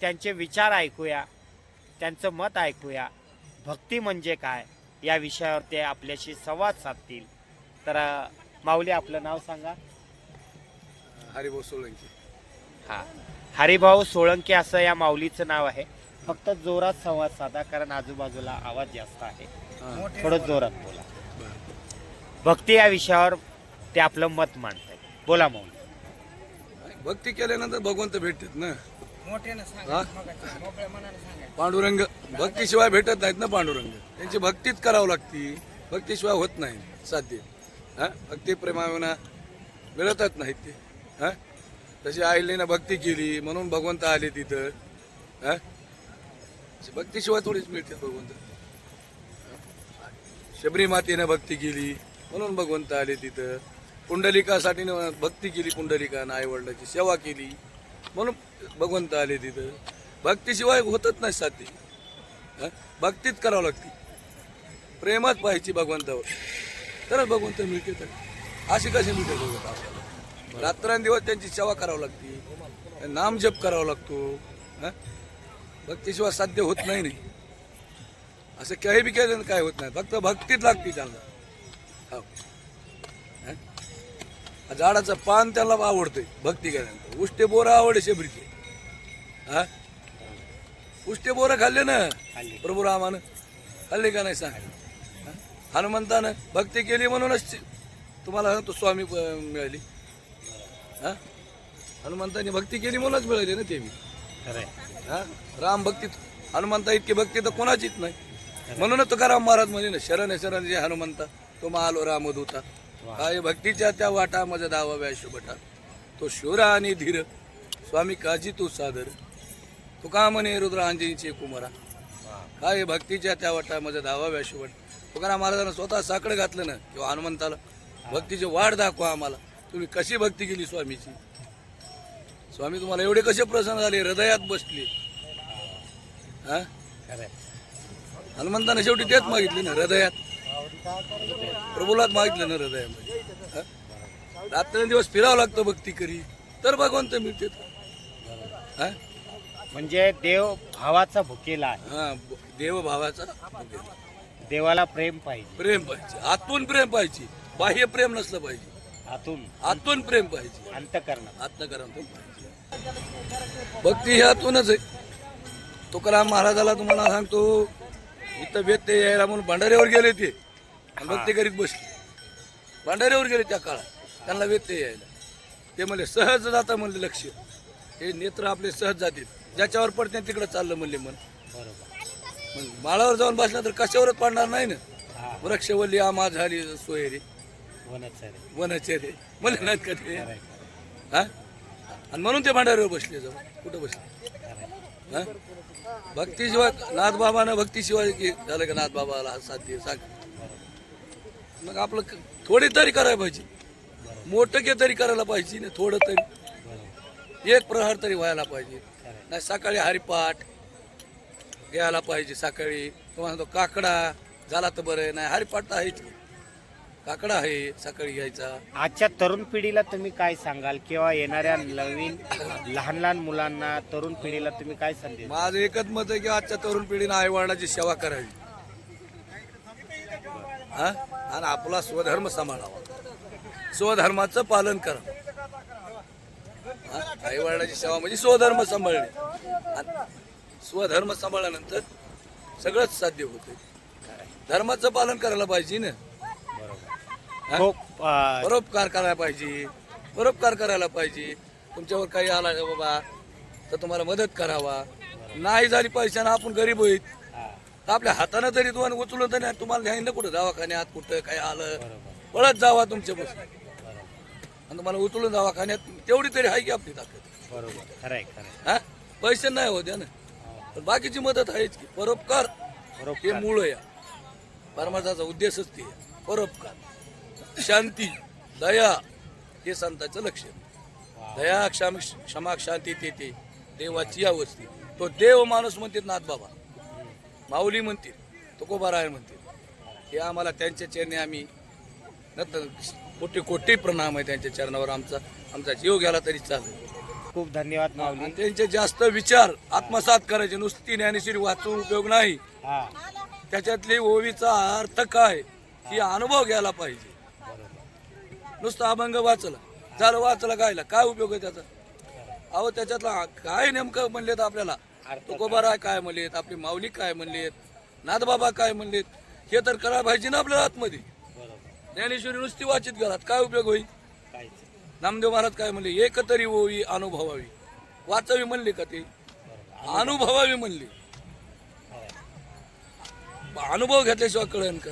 त्यांचे विचार ऐकूया त्यांचं मत ऐकूया. भक्ती म्हणजे काय? या विषयावर ते आपल्याशी संवाद साधतील. तर माऊली आपलं नाव सांगा. हरिभाऊ सोळंकी. हा. हरिभाऊ सोळंके असं या माऊलीचं नाव आहे. फक्त जोरात संवाद साधा कारण आजूबाजूला आवाज जास्त आहे. थोडं जोरात बोला. भक्ती या विषयावर ते आपलं मत मांडताय बोला माऊली. भक्ती केल्यानंतर भगवंत भेटतात ना. हा? पांडुरंग भक्तीशिवाय भेटत नाहीत ना पांडुरंग. त्यांची भक्तीच करावं लागती. भक्तीशिवाय होत नाही साध्य. हा? भक्ती प्रेमाविना मिळतच नाहीत ते. हा? तशी आईलीनं भक्ती केली म्हणून भगवंत आले तिथं. हा? भक्तीशिवाय थोडीच मिळते भगवंत. शबरी मातेनं भक्ती केली म्हणून भगवंत आले तिथं. पुंडलिकासाठी न- भक्ती केली पुंडलिकानं आई वडिलाची सेवा केली. म्हणून भगवंत आले तिथं. भक्तीशिवाय होतच नाही साध्य हं? भक्तीच करावं लागते. प्रेमात पाहिजे भगवंतावर. तरच भगवंत मिळते तर. अशी कशी मिळते भगवंत आपल्याला? रात्रंदिवस त्यांची सेवा करावं लागते. नामजप करावा लागतो. हां? भक्तीशिवाय साध्य होत नाही नाही असं काही बी केलं काय होत नाही. फक्त भक्तीच लागते त्यांना. हो. झाडाचं पान त्याला आवडतंय. भक्ती केल्यानंतर उष्टे बोरं आवडे शेबरीचे हा? उष्टे बोरं खाल्ले ना? खाल्ली. प्रभू रामानं. खाल्ले का नाही सांग? हनुमंतानं भक्ती केली म्हणूनच तुम्हाला तो स्वामी मिळाली. हा? हनुमंताने भक्ती केली म्हणूनच मिळाली ना ते मी हा? राम भक्तीत हनुमंता इतकी भक्ती तर कोणाचीच नाही. म्हणूनच तुकाराम महाराज म्हणे ना शरण शरण जे हनुमंता तो महालो रामदूता. काय भक्तीच्या त्या वाटा माझा दावा व्याशुभटा तो शूर आणि धीर. स्वामी काजी तू सादर. तुका म्हणे रुद्र अंजनीचे कुमारा? काय भक्तीच्या त्या वाटा माझा दावा व्याशुभट तुकाराम महाराजांना स्वतः साकडं घातलं ना किंवा हनुमंताला भक्तीची वाढ दाखवा आम्हाला. तुम्ही कशी भक्ती केली स्वामीची? स्वामी तुम्हाला एवढे कसे प्रसन्न झाले हृदयात बसले. हा? हनुमंताने शेवटी तेच मागितले ना हृदयात. प्रभूलाच मागितलं ना हृदयामध्ये? रात्रंदिवस फिरावं लागतं भक्ती करी तर भगवंत मिळते. हा? म्हणजे देव भावाचा भुकेला आहे. हा ब- देवभावाचा भुकेला. देवाला प्रेम पाहिजे. प्रेम पाहिजे. आतून प्रेम पाहिजे. बाह्य प्रेम नसलं पाहिजे. आतून. आतून प्रेम पाहिजे. अंतकरण आत्मकरातून पाहिजे. भक्ती ही आतूनच आहे. तुकाराम महाराजाला तुम्हाला सांगतो इथं व्यत्यय यायला म्हणून भंडाऱ्यावर गेले ते. आणि भक्ती करीत बसले. भंडाऱ्यावर गेले त्या काळात. त्यांना व्यत्यय यायला. ते म्हणले सहज जाता म्हणले लक्ष. हे नेत्र आपले सहज जातील. ज्याच्यावर पडते तिकडे चाललं म्हणले मन बरोबर. मग माळावर जाऊन बसला तर कशावरच पडणार नाही ना? वृक्षवल्ली आमा झाली सोयरी. वनचरे. वनचेरे. म्हणले नाहीत का ते? हा? आणि म्हणून ते भांडाऱ्यावर बसले जाऊ कुठं बसले? हा? भक्तीशिवाय नाथबाबानं भक्तीशिवाय की झालं का नाथबाबाला हा साध्य सांग. मग आपलं थोडी तरी करायला पाहिजे. मोठं के तरी करायला पाहिजे ना थोडं तरी. एक प्रहार तरी व्हायला पाहिजे. नाही सकाळी हरिपाठ घ्यायला पाहिजे सकाळी. तुम्हाला तो काकडा झाला तर बरं नाही हरिपाठ तर आहेच. काकडा आहे सकाळी घ्यायचा. आजच्या तरुण पिढीला तुम्ही काय सांगाल? किंवा येणाऱ्या नवीन लहान लहान मुलांना तरुण पिढीला तुम्ही काय संदेश माझं एकच मत आहे की आजच्या तरुण पिढीनं आई वडिलांची सेवा करावी. हा? आणि आपला स्वधर्म सांभाळावा. स्वधर्माचं पालन करावं आई वडिलांची सेवा म्हणजे स्वधर्म सांभाळणे. आणि स्वधर्म सांभाळल्यानंतर सगळंच साध्य होते. धर्माचं पालन करायला पाहिजे ना. हा? परोपकार करायला पाहिजे. परोपकार करायला पाहिजे. तुमच्यावर काही आला बाबा तर तुम्हाला मदत करावा. नाही झाली पैशानं आपण गरीब होईत. तर आपल्या हातानं तरी तुम्हाला उचलून तरी तुम्हाला न्याय ना कुठं? दवाखान्यात कुठं? काय आलं? पळत जावा तुमच्या बस. आणि तुम्हाला उचलून दवाखान्यात तेवढी तरी आहे की आपली ताकद. बरोबर. खरंय खरंय. हा? पैसे नाही होत्या ना. पण बाकीची मदत आहेच की. परोपकार. हे मूळ या परमार्थाचा उद्देशच ते आहे. परोपकार. शांती दया हे संतांचं लक्ष आहे. दया क्षम क्षमा शांती ते. देवाची अवस्थी. तो देव माणूस म्हणतात नाथ बाबा. माऊली म्हणतील तुकोबारायण म्हणतील. हे आम्हाला त्यांच्या चरणी आम्ही नंतर कोटी कोटी प्रणाम आहे त्यांच्या चरणावर आमचा आमचा जीव गेला तरी चालेल. खूप धन्यवाद माऊली. आणि त्यांचे जास्त विचार आत्मसात करायचे नुसती ज्ञानेश्वरी वाचून उपयोग नाही. हा. त्याच्यातली ओवीचा अर्थ काय? ही अनुभव घ्यायला पाहिजे. नुसतं अभंग वाचला. झालं वाचलं गायला. काय उपयोग आहे त्याचा? अहो त्याच्यातला काय नेमकं म्हणलेत आपल्याला? तुकोबाराय काय म्हणलेत? आपली माऊली काय म्हणलेत? नाथबाबा काय म्हणलेत? हे तर करायला पाहिजे ना आपल्या आतमध्ये. ज्ञानेश्वरी नुसती वाचित घरात. काय उपयोग होईल नामदेव महाराज काय म्हणले? एक तरी ओवी अनुभवावी. वाचावी म्हणले का ते? अनुभवावी म्हणले. अनुभव घेतल्याशिवाय कळेल का?